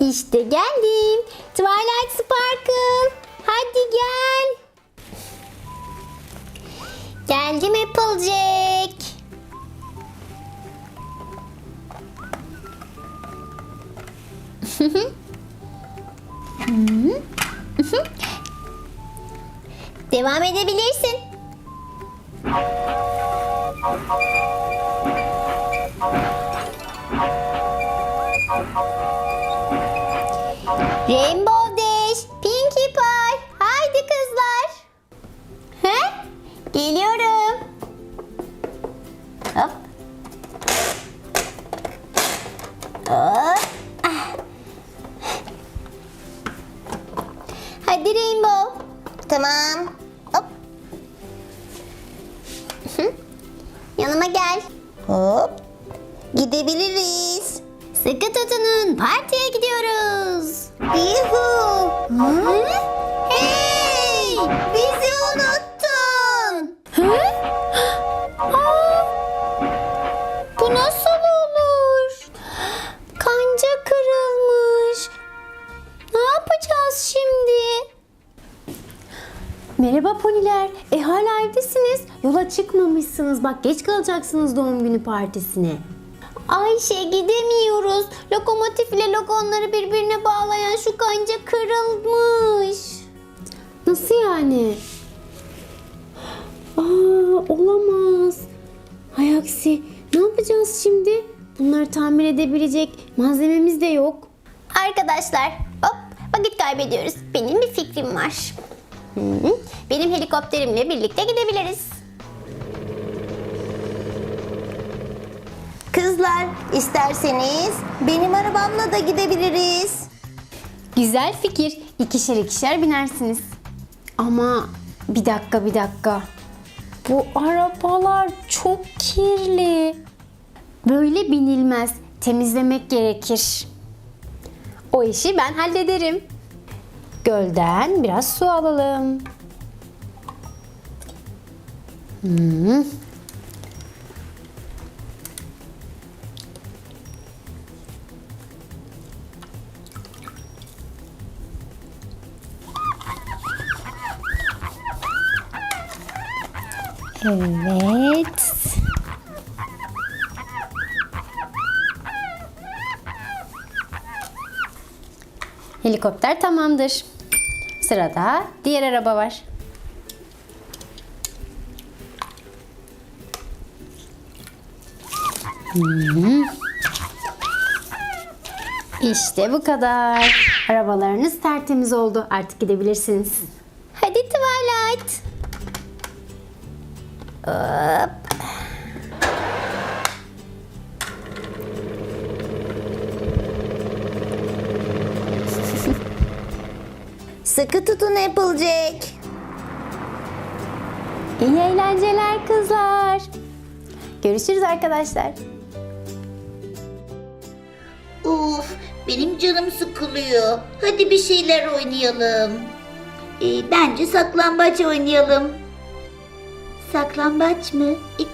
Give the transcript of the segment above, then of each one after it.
İşte geldim. Twilight Sparkle. Hadi gel. Geldim Applejack. Devam edebilirsin. Rainbow Dash, Pinkie Pie. Haydi kızlar. He? Geliyorum. Hop. Hop. Ah. Hadi Rainbow. Tamam. Hop. Yanıma gel. Hop. Gidebiliriz. Sıkı tutunun. Partiye gidiyoruz. Yuhu. Hey! Bizi unuttun. Aa, bu nasıl olur? Kanca kırılmış. Ne yapacağız şimdi? Merhaba poniler. E hala evdesiniz. Yola çıkmamışsınız. Bak geç kalacaksınız doğum günü partisine. Ayşe gidemiyoruz. Lokomotif ile logonları birbirine bağlayan şu kanca kırılmış. Nasıl yani? Aa olamaz. Hay aksi. Ne yapacağız şimdi? Bunları tamir edebilecek malzememiz de yok. Arkadaşlar hop vakit kaybediyoruz. Benim bir fikrim var. Hı, Benim helikopterimle birlikte gidebiliriz. Kızlar isterseniz benim arabamla da gidebiliriz. Güzel fikir. İkişer ikişer binersiniz. Ama bir dakika bir dakika. Bu arabalar çok kirli. Böyle binilmez. Temizlemek gerekir. O işi ben hallederim. Gölden biraz su alalım. Hmm. Evet. Helikopter tamamdır. Sırada diğer araba var. Hmm. İşte bu kadar. Arabalarınız tertemiz oldu. Artık gidebilirsiniz. Hop. Sıkı tutun Applejack. İyi eğlenceler kızlar. Görüşürüz arkadaşlar. Uf, benim canım sıkılıyor. Hadi bir şeyler oynayalım. Ee, bence saklambaç oynayalım. Saklambaç mı? E,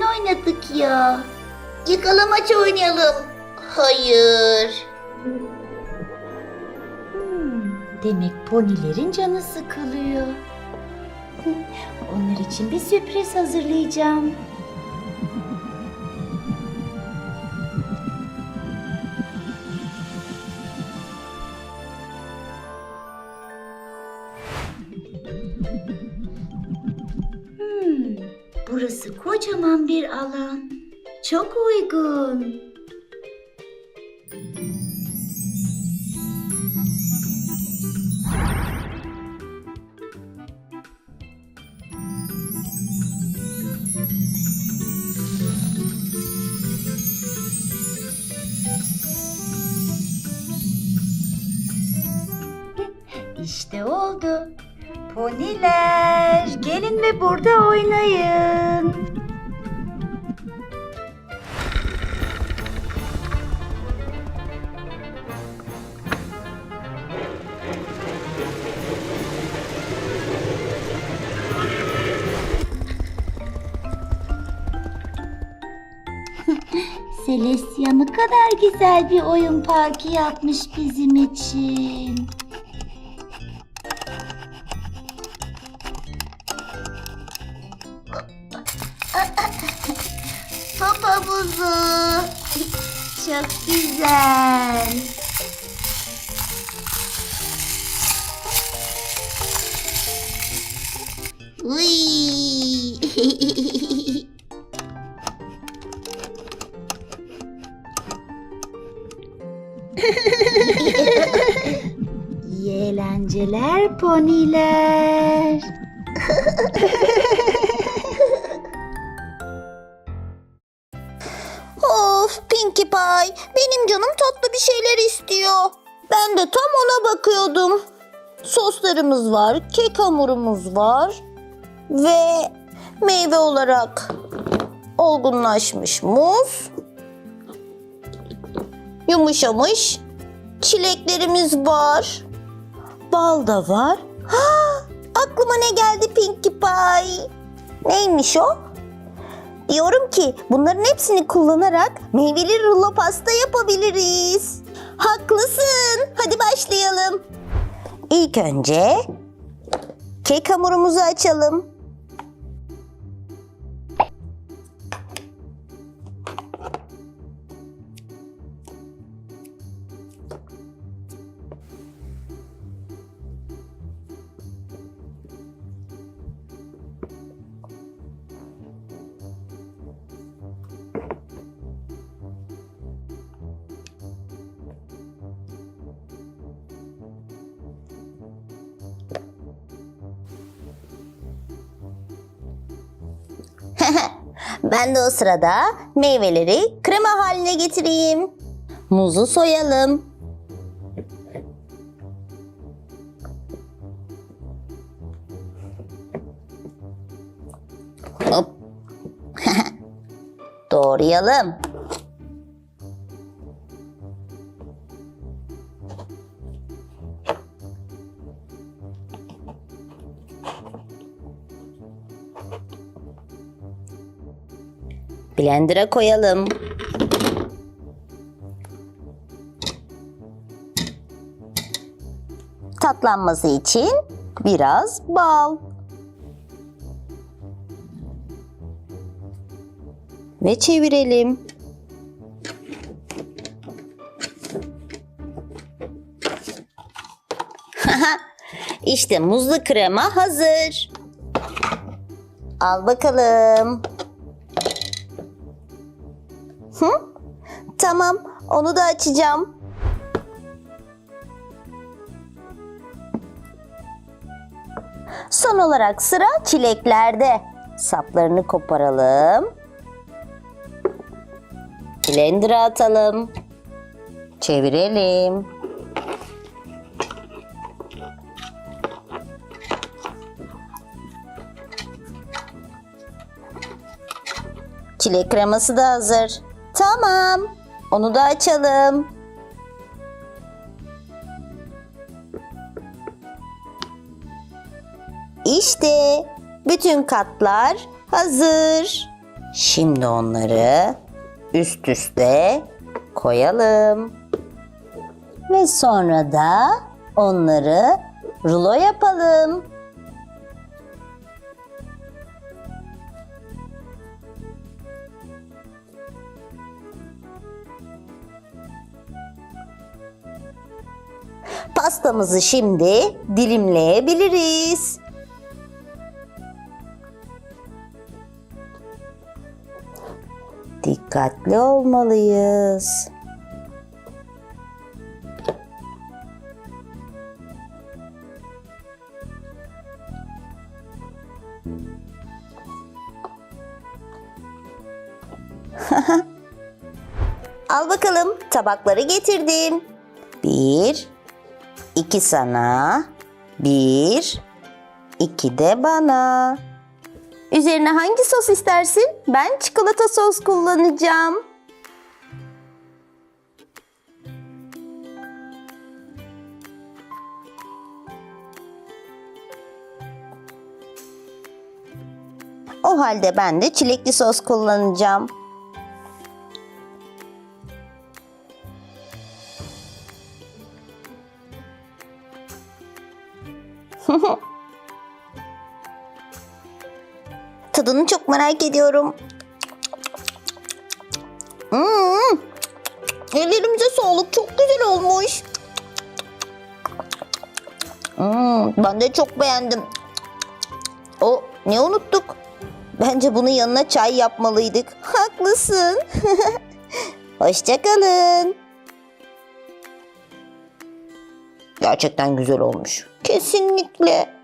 oynadık ya. Yakalamaç oynayalım. Hayır. Hmm, demek ponilerin canı sıkılıyor. Onlar için bir sürpriz hazırlayacağım. Burası kocaman bir alan. Çok uygun. İşte oldu. Poniler, ve burada oynayın. Celestia ne kadar güzel bir oyun parkı yapmış bizim için. Çok güzel. Uy. İyi eğlenceler poniler. Benim canım tatlı bir şeyler istiyor. Ben de tam ona bakıyordum. Soslarımız var, kek hamurumuz var ve meyve olarak olgunlaşmış muz, yumuşamış çileklerimiz var, bal da var. Ha, aklıma ne geldi Pinkie Pie? Neymiş o? Diyorum ki bunların hepsini kullanarak meyveli rulo pasta yapabiliriz. Haklısın. Hadi başlayalım. İlk önce kek hamurumuzu açalım. Ben de o sırada meyveleri krema haline getireyim. Muzu soyalım. Hop. Doğrayalım. Blender'a koyalım. Tatlanması için biraz bal. Ve çevirelim. işte muzlu krema hazır. Al bakalım. Onu da açacağım. Son olarak sıra çileklerde. Saplarını koparalım. Blender'a atalım. Çevirelim. Çilek kreması da hazır. Tamam. Onu da açalım. İşte bütün katlar hazır. Şimdi onları üst üste koyalım. Ve sonra da onları rulo yapalım. Pastamızı şimdi dilimleyebiliriz. Dikkatli olmalıyız. Al bakalım tabakları getirdim. Bir, iki sana, bir, iki de bana. Üzerine hangi sos istersin? Ben çikolata sos kullanacağım. O halde ben de çilekli sos kullanacağım. Tadını çok merak ediyorum. Hmm. Ellerimize sağlık. Çok güzel olmuş. Hmm, ben de çok beğendim. O ne unuttuk? Bence bunun yanına çay yapmalıydık. Haklısın. Hoşçakalın. Gerçekten güzel olmuş. Kesinlikle.